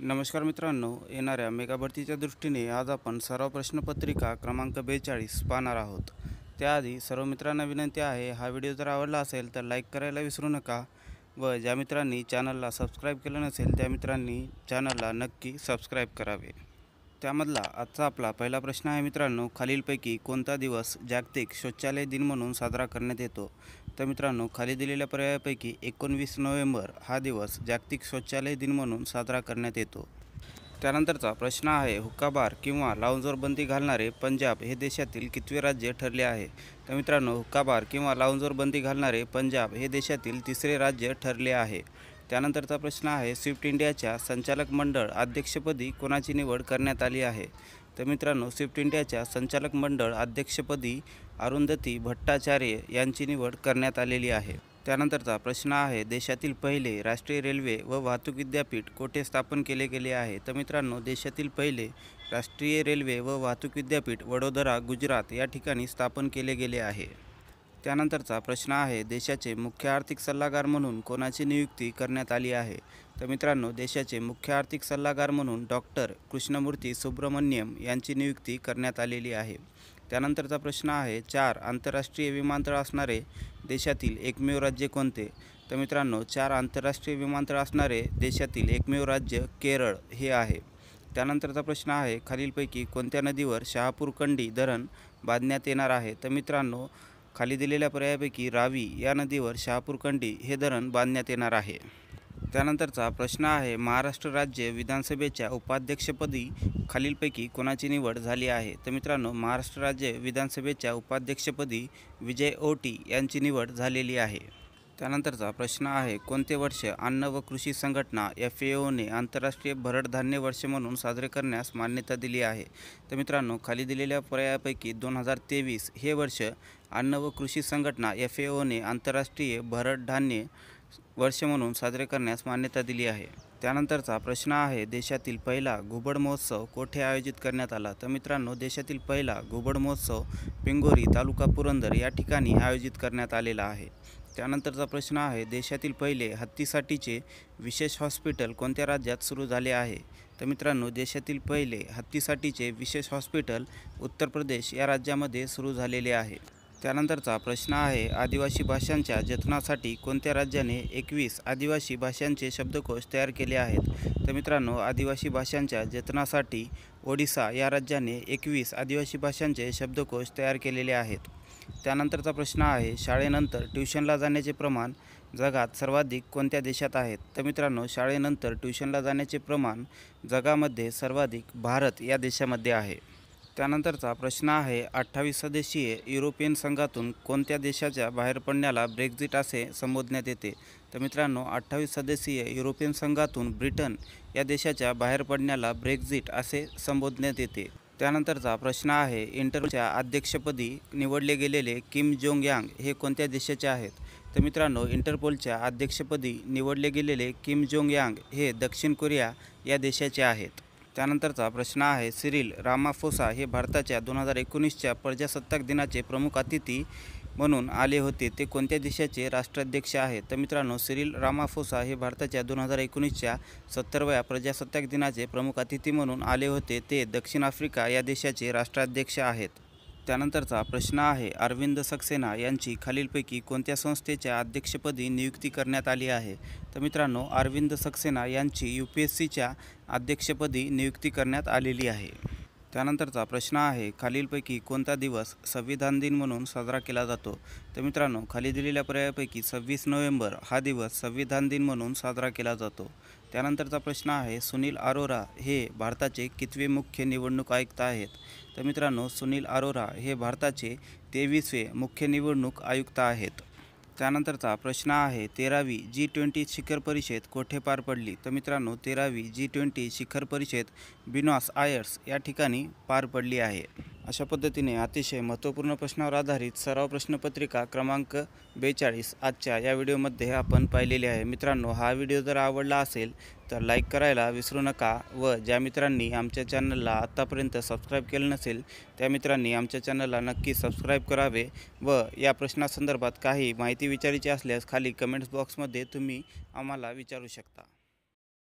नमस्कार मित्रांनो येणाऱ्या मेगा भरतीच्या दृष्टीने आज आपण सराव प्रश्नपत्रिका क्रमांक बेचाळीस पाहणार आहोत. त्याआधी सर्व मित्रांना विनंती आहे हा व्हिडिओ जर आवडला असेल तर लाईक करायला विसरू नका व ज्या मित्रांनी चॅनलला सबस्क्राईब केलं नसेल त्या मित्रांनी चॅनलला नक्की सबस्क्राईब करावे. त्यामधला आजचा आपला पहिला प्रश्न आहे मित्रांनो खालीलपैकी कोणता दिवस जागतिक शौचालय दिन म्हणून साजरा करण्यात येतो? तर मित्रांनो खाली दिलेल्या पर्यायापैकी एकोणवीस नोव्हेंबर हा दिवस जागतिक शौचालय दिन म्हणून साजरा करण्यात येतो. त्यानंतरचा प्रश्न आहे हुक्काबार किंवा लाऊंजवर बंदी घालणारे पंजाब हे देशातील कितवे राज्य ठरले आहे? तर मित्रांनो हुक्काबार किंवा लाऊंजवर बंदी घालणारे पंजाब हे देशातील तिसरे राज्य ठरले आहे. त्यानंतरचा प्रश्न आहे स्विफ्ट इंडियाच्या संचालक मंडळ अध्यक्षपदी कोणाची निवड करण्यात आली आहे? तर मित्रांनो स्विफ्ट इंडियाच्या संचालक मंडळ अध्यक्षपदी अरुंधती भट्टाचार्य यांची निवड करण्यात आलेली आहे. त्यानंतरचा प्रश्न आहे देशातील पहिले राष्ट्रीय रेल्वे व वाहतूक विद्यापीठ कोठे स्थापन केले गेले आहे? तर मित्रांनो देशातील पहिले राष्ट्रीय रेल्वे व वाहतूक विद्यापीठ वडोदरा गुजरात या ठिकाणी स्थापन केले गेले आहे. त्यानंतरचा प्रश्न आहे देशाचे मुख्य आर्थिक सल्लागार म्हणून कोणाची नियुक्ती करण्यात आली आहे? तर मित्रांनो देशाचे मुख्य आर्थिक सल्लागार म्हणून डॉक्टर कृष्णमूर्ती सुब्रमण्यम यांची नियुक्ती करण्यात आलेली आहे. त्यानंतरचा प्रश्न आहे चार आंतरराष्ट्रीय विमानतळ असणारे देशातील एकमेव राज्य कोणते? तर मित्रांनो चार आंतरराष्ट्रीय विमानतळ असणारे देशातील एकमेव राज्य केरळ हे आहे. त्यानंतरचा प्रश्न आहे खालीलपैकी कोणत्या नदीवर शहापूर कंडी धरण बांधण्यात येणार आहे? तर मित्रांनो खाली दिलेल्या पर्यायापैकी रावी या नदीवर शहापूरकंडी हे धरण बांधण्यात येणार आहे. त्यानंतरचा प्रश्न आहे महाराष्ट्र राज्य विधानसभेच्या उपाध्यक्षपदी खालीलपैकी कोणाची निवड झाली आहे? तर मित्रांनो महाराष्ट्र राज्य विधानसभेच्या उपाध्यक्षपदी विजय ओटी यांची निवड झालेली आहे. त्यानंतरचा प्रश्न आहे कोणते वर्ष अन्न व कृषी संघटना एफ ए ओने आंतरराष्ट्रीय भरडधान्य वर्ष म्हणून साजरे करण्यास मान्यता दिली आहे? तर मित्रांनो खाली दिलेल्या पर्यायापैकी दोन हजार तेवीस हे वर्ष अन्न व कृषी संघटना एफ ए ओने आंतरराष्ट्रीय भरडधान्य वर्ष म्हणून साजरे करण्यास मान्यता दिली आहे. त्यानंतरचा प्रश्न आहे देशातील पहिला घुबड महोत्सव कोठे आयोजित करण्यात आला? तर मित्रांनो देशातील पहिला घुबड महोत्सव पिंगोरी तालुका पुरंदर या ठिकाणी आयोजित करण्यात आलेला आहे. त्यानंतरचा प्रश्न आहे देशातील पहिले हत्तीसाठीचे विशेष हॉस्पिटल कोणत्या राज्यात सुरू झाले आहे? तर मित्रांनो देशातील पहिले हत्तीसाठीचे विशेष हॉस्पिटल उत्तर प्रदेश या राज्यामध्ये सुरू झालेले आहे. त्यानंतरचा प्रश्न आहे आदिवासी भाषांच्या जतनासाठी कोणत्या राज्याने एकवीस आदिवासी भाषांचे शब्दकोश तयार केले आहेत? तर मित्रांनो आदिवासी भाषांच्या जतनासाठी ओडिसा या राज्याने एकवीस आदिवासी भाषांचे शब्दकोश तयार केलेले आहेत. त्यानंतरचा प्रश्न आहे शाळेनंतर ट्युशनला जाण्याचे प्रमाण जगात सर्वाधिक कोणत्या देशात आहेत? तर मित्रांनो शाळेनंतर ट्युशनला जाण्याचे प्रमाण जगामध्ये सर्वाधिक भारत या देशामध्ये आहे. त्यानंतरचा प्रश्न आहे अठ्ठावीस सदस्यीय युरोपियन संघातून कोणत्या देशाच्या बाहेर पडण्याला ब्रेक्झिट असे संबोधण्यात येते? तर मित्रांनो अठ्ठावीस सदस्यीय युरोपियन संघातून ब्रिटन या देशाच्या बाहेर पडण्याला ब्रेक्झिट असे संबोधण्यात येते. त्यानंतरचा प्रश्न आहे इंटरच्या अध्यक्षपदी निवडले गेलेले किम जोंग यांग हे कोणत्या देशाचे आहेत? तर मित्रांनो इंटरपोलच्या अध्यक्षपदी निवडले गेलेले किम जोंग यांग हे दक्षिण कोरिया या देशाचे आहेत. त्यानंतरचा प्रश्न आहे सिरिल रामाफोसा हे भारताच्या दोन हजार एकोणीसच्या प्रजासत्ताक दिनाचे प्रमुख अतिथी म्हणून आले होते. ते कोणत्या देशाचे राष्ट्राध्यक्ष आहेत? तर मित्रांनो सिरिल रामाफोसा हे भारताच्या दोन हजार एकोणीसच्या सत्तरव्या प्रजासत्ताक दिनाचे प्रमुख अतिथी म्हणून आले होते. ते दक्षिण आफ्रिका या देशाचे राष्ट्राध्यक्ष आहेत. त्यानंतरचा प्रश्न आहे अरविंद सक्सेना यांची खालीलपैकी कोणत्या संस्थेच्या अध्यक्षपदी नियुक्ती करण्यात आली आहे? तर मित्रांनो अरविंद सक्सेना यांची यू पी एस सीच्या अध्यक्षपदी नियुक्ती करण्यात आलेली आहे. त्यानंतरचा प्रश्न आहे खालीलपैकी कोणता दिवस संविधान दिन म्हणून साजरा केला जातो? तर मित्रांनो खाली दिलेल्या पर्यायापैकी सव्वीस नोव्हेंबर हा दिवस संविधान दिन म्हणून साजरा केला जातो. त्यानंतरचा प्रश्न आहे सुनील अरोरा हे भारताचे कितवे मुख्य निवडणूक आयुक्त आहेत? तर मित्रांनो सुनील अरोरा हे भारताचे तेवीसवे मुख्य निवडणूक आयुक्त आहेत. त्यानंतरचा प्रश्न आहे तेरावी जी ट्वेंटी शिखर परिषद कोठे पार पडली? तर मित्रांनो तेरावी जी ट्वेंटी शिखर परिषद बिनॉस आयर्स या ठिकाणी पार पडली आहे. अशा पद्धतीने अतिशय महत्त्वपूर्ण प्रश्नावर आधारित सराव प्रश्नपत्रिका क्रमांक बेचाळीस आजच्या या व्हिडिओमध्ये आपण पाहिलेली आहे. मित्रांनो हा व्हिडिओ जर आवडला असेल तर लाईक करायला विसरू नका व ज्या मित्रांनी आमच्या चॅनलला आत्तापर्यंत सबस्क्राईब केलं नसेल त्या मित्रांनी आमच्या चॅनलला नक्की सबस्क्राईब करावे व या प्रश्नासंदर्भात काही माहिती विचारायची असल्यास खाली कमेंट्स बॉक्समध्ये तुम्ही आम्हाला विचारू शकता.